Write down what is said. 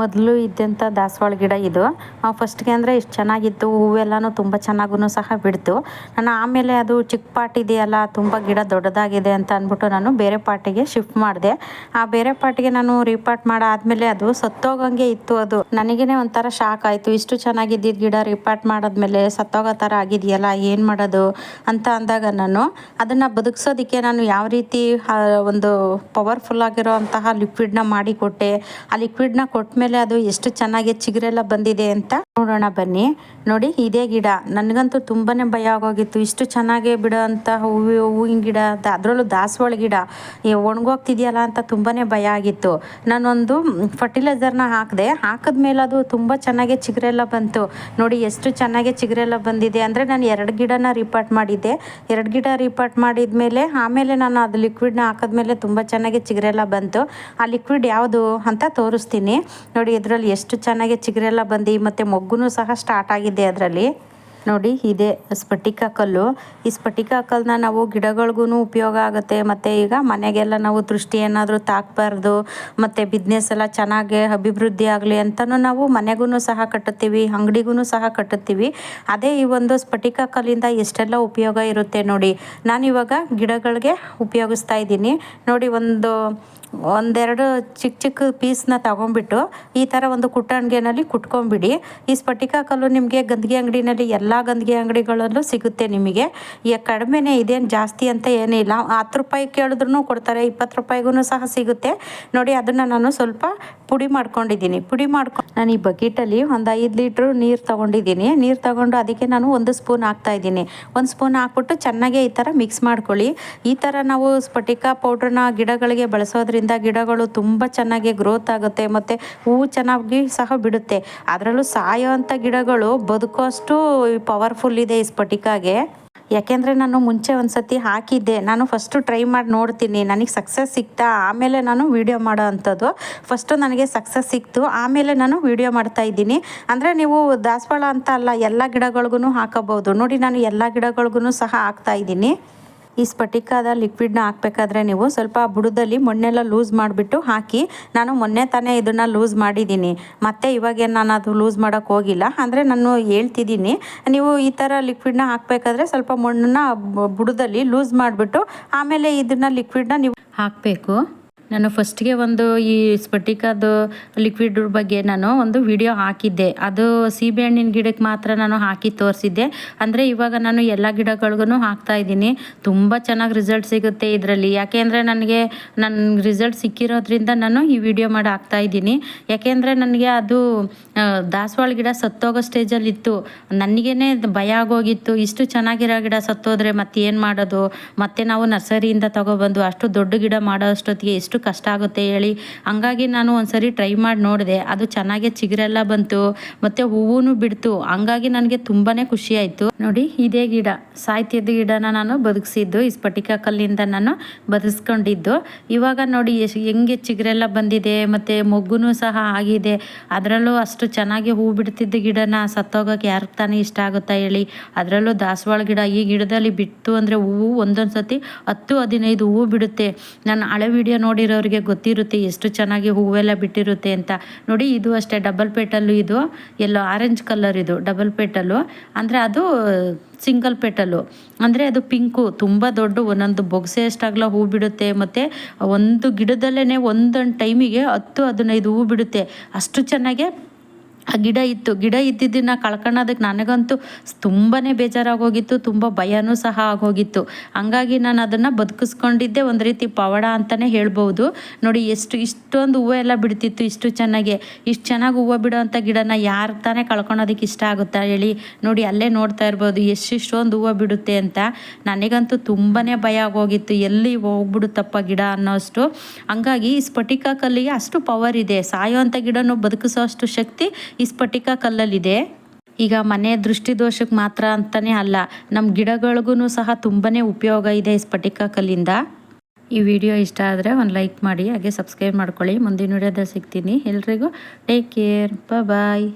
ಮೊದಲು ಇದ್ದಂಥ ದಾಸವಾಳ ಗಿಡ ಇದು. ಫಸ್ಟ್ಗೆ ಅಂದರೆ ಇಷ್ಟು ಚೆನ್ನಾಗಿತ್ತು, ಹೂವೆಲ್ಲನೂ ತುಂಬ ಚೆನ್ನಾಗೂ ಸಹ ಬಿಡ್ತು. ನಾನು ಆಮೇಲೆ ಅದು ಚಿಕ್ಕ ಪಾಟ್ ಇದೆಯಲ್ಲ, ತುಂಬ ಗಿಡ ದೊಡ್ಡದಾಗಿದೆ ಅಂತ ಅಂದ್ಬಿಟ್ಟು ನಾನು ಬೇರೆ ಪಾಟಿಗೆ ಶಿಫ್ಟ್ ಮಾಡಿದೆ. ಆ ಬೇರೆ ಪಾಟಿಗೆ ನಾನು ರೀಪಾಟ್ ಮಾಡಾದ್ಮೇಲೆ ಅದು ಸತ್ತೋಗಂಗೆ ಇತ್ತು ಅದು. ನನಗೇನೆ ಒಂಥರ ಶಾಕ್ ಆಯಿತು. ಇಷ್ಟು ಚೆನ್ನಾಗಿದ್ದಿದ್ದು ಗಿಡ ರೀಪಾಟ್ ಮಾಡಿದ್ಮೇಲೆ ಸತ್ತೋಗೋ ಥರ ಆಗಿದೆಯಲ್ಲ, ಏನು ಮಾಡೋದು ಅಂತ ಅಂದಾಗ ನಾನು ಅದನ್ನು ಬದುಕಿಸೋದಕ್ಕೆ ನಾನು ಯಾವ ರೀತಿ ಒಂದು ಪವರ್ಫುಲ್ ಆಗಿರೋ ಅಂತಹ ಲಿಕ್ವಿಡ್ನ ಮಾಡಿ ಕೊಟ್ಟೆ ಆ ಲಿಕ್ವಿಡ್ನ ಕೊಟ್ಟ ಮೇಲೆ ಅದು ಎಷ್ಟು ಚೆನ್ನಾಗಿ ಚಿಗುರೆಲ್ಲ ಬಂದಿದೆ ಅಂತ ನೋಡೋಣ ಬನ್ನಿ. ನೋಡಿ, ಇದೇ ಗಿಡ. ನನಗಂತೂ ತುಂಬಾ ಭಯ ಆಗೋಗಿತ್ತು. ಇಷ್ಟು ಚೆನ್ನಾಗಿ ಬಿಡೋ ಅಂತ ಹೂವು, ಹೂವಿನ ಗಿಡ ಅದರಲ್ಲೂ ದಾಸವಾಳ ಗಿಡ. ಒಣಗೋಗ್ತಿದೆಯಲ್ಲ ಅಂತ ತುಂಬಾ ಭಯ ಆಗಿತ್ತು. ನಾನೊಂದು ಫರ್ಟಿಲೈಸರ್ನ ಹಾಕಿದೆ. ಹಾಕಿದ್ಮೇಲೆ ಅದು ತುಂಬ ಚೆನ್ನಾಗಿ ಚಿಗುರೆಲ್ಲ ಬಂತು. ನೋಡಿ, ಎಷ್ಟು ಚೆನ್ನಾಗಿ ಚಿಗುರೆಲ್ಲ ಬಂದಿದೆ. ಅಂದರೆ ನಾನು ಎರಡು ಗಿಡನ ರಿಪಾರ್ಟ್ ಮಾಡಿದ್ದೆ. ಎರಡು ಗಿಡ ರಿಪಾರ್ಟ್ ಮಾಡಿದ ಮೇಲೆ ಆಮೇಲೆ ನಾನು ಅದು ಲಿಕ್ವಿಡ್ನ ಹಾಕಿದ್ಮೇಲೆ ತುಂಬ ಚೆನ್ನಾಗಿ ಚಿಗುರೆಲ್ಲ ಬಂತು. ಆ ಲಿಕ್ವಿಡ್ ಯಾವುದು ಅಂತ ತೋರಿಸ್ತೀನಿ. ನೋಡಿ, ಇದರಲ್ಲಿ ಎಷ್ಟು ಚೆನ್ನಾಗಿ ಚಿಗುರೆಲ್ಲ ಬಂದು ಮತ್ತು ಮೊಗ್ಗುನೂ ಸಹ ಸ್ಟಾರ್ಟ್ ಆಗಿದೆ ಅದರಲ್ಲಿ. ನೋಡಿ, ಇದೆ ಸ್ಫಟಿಕ ಕಲ್ಲು. ಈ ಸ್ಫಟಿಕ ಕಲ್ಲನ್ನ ನಾವು ಗಿಡಗಳಿಗೂ ಉಪಯೋಗ ಆಗುತ್ತೆ. ಮತ್ತು ಈಗ ಮನೆಗೆಲ್ಲ ನಾವು ದೃಷ್ಟಿ ಏನಾದರೂ ತಾಕಬಾರ್ದು, ಮತ್ತು ಬಿಸ್ನೆಸ್ ಎಲ್ಲ ಚೆನ್ನಾಗಿ ಅಭಿವೃದ್ಧಿ ಆಗಲಿ ಅಂತಲೂ ನಾವು ಮನೆಗೂ ಸಹ ಕಟ್ಟುತ್ತೀವಿ ಅಂಗಡಿಗೂ ಸಹ ಕಟ್ಟುತ್ತೀವಿ. ಅದೇ ಈ ಒಂದು ಸ್ಫಟಿಕ ಕಲ್ಲಿಂದ ಎಷ್ಟೆಲ್ಲ ಉಪಯೋಗ ಇರುತ್ತೆ ನೋಡಿ. ನಾನಿವಾಗ ಗಿಡಗಳಿಗೆ ಉಪಯೋಗಿಸ್ತಾ ಇದ್ದೀನಿ. ನೋಡಿ, ಒಂದು ಒಂದೆರಡು ಚಿಕ್ಕ ಚಿಕ್ಕ ಪೀಸ್ನ ತಗೊಂಡ್ಬಿಟ್ಟು ಈ ಥರ ಒಂದು ಕುಟ್ಟಣಿಗೆನಲ್ಲಿ ಕುಟ್ಕೊಂಬಿಡಿ. ಈ ಸ್ಫಟಿಕ ಕಲ್ಲು ನಿಮಗೆ ಗಂದಿಗೆ ಅಂಗಡಿನಲ್ಲಿ ಎಲ್ಲ ಗಂದಿಗೆ ಅಂಗಡಿಗಳಲ್ಲೂ ಸಿಗುತ್ತೆ ನಿಮಗೆ. ಈಗ ಕಡಿಮೆನೇ ಇದೇನು ಜಾಸ್ತಿ ಅಂತ ಏನಿಲ್ಲ ಹತ್ತು ರೂಪಾಯಿ ಕೇಳಿದ್ರು ಕೊಡ್ತಾರೆ, ಇಪ್ಪತ್ತು ರೂಪಾಯಿಗೂ ಸಹ ಸಿಗುತ್ತೆ. ನೋಡಿ, ಅದನ್ನು ನಾನು ಸ್ವಲ್ಪ ಪುಡಿ ಮಾಡ್ಕೊಂಡಿದ್ದೀನಿ. ಪುಡಿ ಮಾಡ್ಕೊಂಡು ನಾನು ಈ ಬಕೆಟಲ್ಲಿ ಒಂದು ಐದು ಲೀಟ್ರು ನೀರು ತೊಗೊಂಡಿದ್ದೀನಿ. ನೀರು ತೊಗೊಂಡು ಅದಕ್ಕೆ ನಾನು ಒಂದು ಸ್ಪೂನ್ ಹಾಕ್ತಾಯಿದ್ದೀನಿ ಒಂದು ಸ್ಪೂನ್ ಹಾಕ್ಬಿಟ್ಟು ಚೆನ್ನಾಗೆ ಈ ಥರ ಮಿಕ್ಸ್ ಮಾಡ್ಕೊಳ್ಳಿ. ಈ ಥರ ನಾವು ಸ್ಫಟಿಕ ಪೌಡ್ರನ್ನ ಗಿಡಗಳಿಗೆ ಬಳಸೋದ್ರಿಂದ ಗಿಡಗಳು ತುಂಬ ಚೆನ್ನಾಗಿ ಗ್ರೋತ್ ಆಗುತ್ತೆ ಮತ್ತು ಹೂವು ಚೆನ್ನಾಗಿ ಸಹ ಬಿಡುತ್ತೆ. ಅದರಲ್ಲೂ ಸಾಯೋವಂಥ ಗಿಡಗಳು ಬದುಕೋಷ್ಟು ಪವರ್ಫುಲ್ ಇದೆ ಈ ಸ್ಫಟಿಕಾಗೆ. ಯಾಕೆಂದರೆ ನಾನು ಮುಂಚೆ ಒಂದು ಸತಿ ಹಾಕಿದ್ದೆ. ನಾನು ಫಸ್ಟು ಟ್ರೈ ಮಾಡಿ ನೋಡ್ತೀನಿ. ನನಗೆ ಸಕ್ಸಸ್ ಸಿಕ್ತಾ? ಆಮೇಲೆ ನಾನು ವೀಡಿಯೋ ಮಾಡೋ ಅಂಥದ್ದು. ಫಸ್ಟು ನನಗೆ ಸಕ್ಸಸ್ ಸಿಕ್ತು. ಆಮೇಲೆ ನಾನು ವೀಡಿಯೋ ಮಾಡ್ತಾ ಇದ್ದೀನಿ. ಅಂದರೆ ನೀವು ದಾಸವಾಳ ಅಂತ ಅಲ್ಲ, ಎಲ್ಲ ಗಿಡಗಳಿಗೂ ಹಾಕಬಹುದು. ನೋಡಿ ನಾನು ಎಲ್ಲ ಗಿಡಗಳಿಗೂ ಸಹ ಹಾಕ್ತಾ ಇದ್ದೀನಿ. ಈ ಸ್ಫಟಿಕಾದ ಲಿಕ್ವಿಡ್ನ ಹಾಕಬೇಕಾದ್ರೆ ನೀವು ಸ್ವಲ್ಪ ಬುಡದಲ್ಲಿ ಮೊನ್ನೆಲ್ಲ ಲೂಸ್ ಮಾಡಿಬಿಟ್ಟು ಹಾಕಿ, ನಾನು ಮೊನ್ನೆ ತಾನೇ ಇದನ್ನು ಲೂಸ್ ಮಾಡಿದ್ದೀನಿ. ಮತ್ತು ಇವಾಗೇನು ನಾನು ಅದು ಲೂಸ್ ಮಾಡೋಕ್ಕೆ ಹೋಗಿಲ್ಲ. ಅಂದರೆ ನಾನು ಹೇಳ್ತಿದ್ದೀನಿ, ನೀವು ಈ ಥರ ಲಿಕ್ವಿಡ್ನ ಹಾಕಬೇಕಾದ್ರೆ ಸ್ವಲ್ಪ ಮಣ್ಣನ್ನ ಬುಡದಲ್ಲಿ ಲೂಸ್ ಮಾಡಿಬಿಟ್ಟು, ಆಮೇಲೆ ಇದನ್ನು ಲಿಕ್ವಿಡ್ನ ನೀವು ಹಾಕಬೇಕು. ನಾನು ಫಸ್ಟ್ಗೆ ಒಂದು ಈ ಸ್ಫಟಿಕದ ಲಿಕ್ವಿಡ್ ಬಗ್ಗೆ ನಾನು ಒಂದು ವಿಡಿಯೋ ಹಾಕಿದ್ದೆ. ಅದು ಸೀಬೆಹಣ್ಣಿನ ಗಿಡಕ್ಕೆ ಮಾತ್ರ ನಾನು ಹಾಕಿ ತೋರಿಸಿದ್ದೆ. ಅಂದರೆ ಇವಾಗ ನಾನು ಎಲ್ಲ ಗಿಡಗಳಿಗೂ ಹಾಕ್ತಾ ಇದ್ದೀನಿ. ತುಂಬ ಚೆನ್ನಾಗಿ ರಿಸಲ್ಟ್ ಸಿಗುತ್ತೆ ಇದರಲ್ಲಿ. ಯಾಕೆಂದರೆ ನನಗೆ ನನ್ನ ರಿಸಲ್ಟ್ ಸಿಕ್ಕಿರೋದ್ರಿಂದ ನಾನು ಈ ವಿಡಿಯೋ ಮಾಡಿ ಹಾಕ್ತಾ ಇದ್ದೀನಿ. ಯಾಕೆಂದರೆ ನನಗೆ ಅದು ದಾಸವಾಳ ಗಿಡ ಸತ್ತೋಗೋ ಸ್ಟೇಜಲ್ಲಿ ಇತ್ತು ನನಗೇನೆ ಭಯ ಆಗೋಗಿತ್ತು. ಇಷ್ಟು ಚೆನ್ನಾಗಿರೋ ಗಿಡ ಸತ್ತೋದ್ರೆ ಮತ್ತೆ ಏನು ಮಾಡೋದು? ಮತ್ತೆ ನಾವು ನರ್ಸರಿಯಿಂದ ತಗೊಬಂದು ಅಷ್ಟು ದೊಡ್ಡ ಗಿಡ ಮಾಡೋ ಅಷ್ಟೊತ್ತಿಗೆ ಎಷ್ಟು ಎಷ್ಟು ಕಷ್ಟ ಆಗುತ್ತೆ ಹೇಳಿ. ಹಂಗಾಗಿ ನಾನು ಒಂದ್ಸರಿ ಟ್ರೈ ಮಾಡಿ ನೋಡಿದೆ. ಅದು ಚೆನ್ನಾಗೆ ಚಿಗುರೆಲ್ಲ ಬಂತು. ಮತ್ತು ಹೂವು ಬಿಡ್ತು. ಹಂಗಾಗಿ ನನಗೆ ತುಂಬಾ ಖುಷಿ ಆಯಿತು. ನೋಡಿ, ಇದೇ ಗಿಡ. ಸಾಹಿತ್ಯದ ಗಿಡನ ನಾನು ಬದುಕಿಸಿದ್ದು ಈ ಸ್ಫಟಿಕ ಕಲ್ಲಿಂದ ನಾನು ಬದುಕಿಸ್ಕೊಂಡಿದ್ದು ಇವಾಗ ನೋಡಿ ಹೆಂಗೆ ಚಿಗುರೆಲ್ಲ ಬಂದಿದೆ, ಮತ್ತು ಮೊಗ್ಗುನೂ ಸಹ ಆಗಿದೆ. ಅದರಲ್ಲೂ ಅಷ್ಟು ಚೆನ್ನಾಗಿ ಹೂ ಬಿಡ್ತಿದ್ದ ಗಿಡನ ಸತ್ತೋಗೋಕೆ ಯಾರು ತಾನೇ ಇಷ್ಟ ಆಗುತ್ತಾ ಹೇಳಿ. ಅದರಲ್ಲೂ ದಾಸವಾಳ ಗಿಡ ಈ ಗಿಡದಲ್ಲಿ ಬಿಟ್ಟು ಅಂದರೆ ಹೂವು ಒಂದೊಂದು ಸತಿ ಹತ್ತು ಹದಿನೈದು ಹೂವು ಬಿಡುತ್ತೆ. ನಾನು ಹಳೆ ವಿಡಿಯೋ ನೋಡಿ ನೋಡಿರೋರಿಗೆ ಗೊತ್ತಿರುತ್ತೆ, ಎಷ್ಟು ಚೆನ್ನಾಗಿ ಹೂವೆಲ್ಲ ಬಿಟ್ಟಿರುತ್ತೆ ಅಂತ. ನೋಡಿ, ಇದು ಅಷ್ಟೇ ಡಬಲ್ ಪೇಟಲ್ಲು ಇದು. ಎಲ್ಲೋ ಆರೆಂಜ್ ಕಲರ್ ಇದು ಡಬಲ್ ಪೇಟಲ್ಲು ಅಂದರೆ ಅದು ಸಿಂಗಲ್ ಪೇಟಲ್ಲು ಅಂದರೆ ಅದು ಪಿಂಕು ತುಂಬ ದೊಡ್ಡ ಒಂದೊಂದು ಬೊಗ್ಸೆ ಅಷ್ಟಾಗಲ ಹೂ ಬಿಡುತ್ತೆ. ಮತ್ತು ಒಂದು ಗಿಡದಲ್ಲೇ ಒಂದೊಂದು ಟೈಮಿಗೆ ಹತ್ತು, ಹದಿನೈದು ಹೂ ಬಿಡುತ್ತೆ. ಅಷ್ಟು ಚೆನ್ನಾಗೆ ಆ ಗಿಡ ಇತ್ತು. ಗಿಡ ಇದ್ದಿದ್ದನ್ನು ಕಳ್ಕೊಳ್ಳೋದಕ್ಕೆ ನನಗಂತೂ ತುಂಬಾ ಬೇಜಾರಾಗೋಗಿತ್ತು. ತುಂಬ ಭಯನೂ ಸಹ ಆಗೋಗಿತ್ತು. ಹಂಗಾಗಿ ನಾನು ಅದನ್ನು ಬದುಕಿಸ್ಕೊಂಡಿದ್ದೆ. ಒಂದು ರೀತಿ ಪವಾಡ ಅಂತಲೇ ಹೇಳ್ಬೋದು. ನೋಡಿ, ಎಷ್ಟು ಇಷ್ಟೊಂದು ಹೂವು ಎಲ್ಲ ಬಿಡ್ತಿತ್ತು ಇಷ್ಟು ಚೆನ್ನಾಗಿ. ಇಷ್ಟು ಚೆನ್ನಾಗಿ ಹೂವು ಬಿಡೋವಂಥ ಗಿಡನ ಯಾರು ತಾನೇ ಕಳ್ಕೊಳೋದಕ್ಕೆ ಇಷ್ಟ ಆಗುತ್ತಾ ಹೇಳಿ. ನೋಡಿ, ಅಲ್ಲೇ ನೋಡ್ತಾ ಇರ್ಬೋದು ಎಷ್ಟಿಷ್ಟೊಂದು ಹೂವು ಬಿಡುತ್ತೆ ಅಂತ. ನನಗಂತೂ ತುಂಬಾ ಭಯ ಆಗೋಗಿತ್ತು. ಎಲ್ಲಿ ಹೋಗ್ಬಿಡುತ್ತಪ್ಪ ಗಿಡ ಅನ್ನೋಷ್ಟು. ಹಂಗಾಗಿ ಈ ಸ್ಫಟಿಕ ಕಲ್ಲಿಗೆ ಅಷ್ಟು ಪವರ್ ಇದೆ. ಸಾಯೋ ಅಂಥ ಗಿಡನೂ ಬದುಕಿಸೋ ಅಷ್ಟು ಶಕ್ತಿ ಈ ಸ್ಫಟಿಕ ಕಲ್ಲಲ್ಲಿದೆ. ಈಗ ಮನೆ ದೃಷ್ಟಿದೋಷಕ್ಕೆ ಮಾತ್ರ ಅಂತಲೇ ಅಲ್ಲ ನಮ್ಮ ಗಿಡಗಳಿಗೂ ಸಹ ತುಂಬಾ ಉಪಯೋಗ ಇದೆ ಈ ಸ್ಫಟಿಕ ಕಲ್ಲಿಂದ. ಈ ವಿಡಿಯೋ ಇಷ್ಟ ಆದರೆ ಒಂದು ಲೈಕ್ ಮಾಡಿ, ಹಾಗೆ ಸಬ್ಸ್ಕ್ರೈಬ್ ಮಾಡ್ಕೊಳ್ಳಿ. ಮುಂದಿನ ವಿಡಿಯೋದಲ್ಲಿ ಸಿಗ್ತೀನಿ. ಎಲ್ರಿಗೂ ಟೇಕ್ ಕೇರ್. ಬಾಯ್